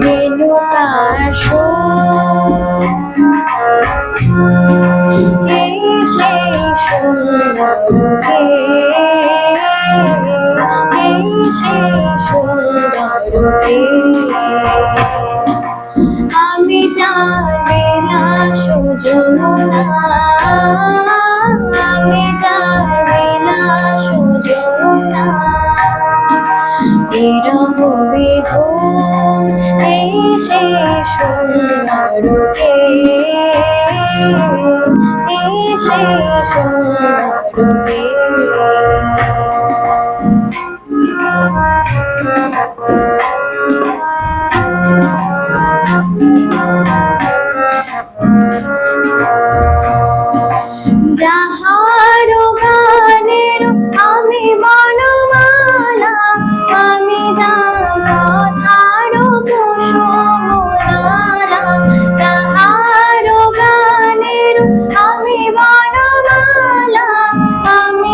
বেনুকাশো কেশে সুন্দরকে কেশে সুন্দরকে। আমি জানি না সুজন আমি জানি এরম বিধুন এই সেই সুন্দর কে এই সেই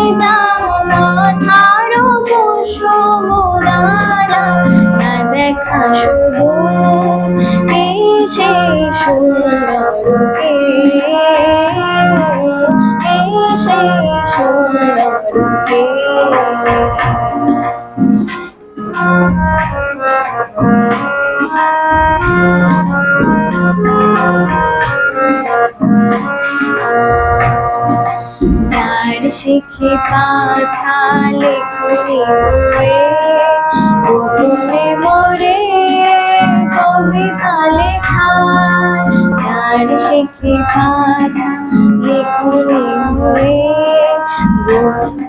আমি যাহার কুসুমরালা না দেখা শুধু এই সেই সুন্দর কে? এই সেই সুন্দর কে? যার শিখে পাখা লেখনি বয়ে গোপনে মরে কবিতা লেখা যার শিখে পাখা লেখনি হয়ে গোপনে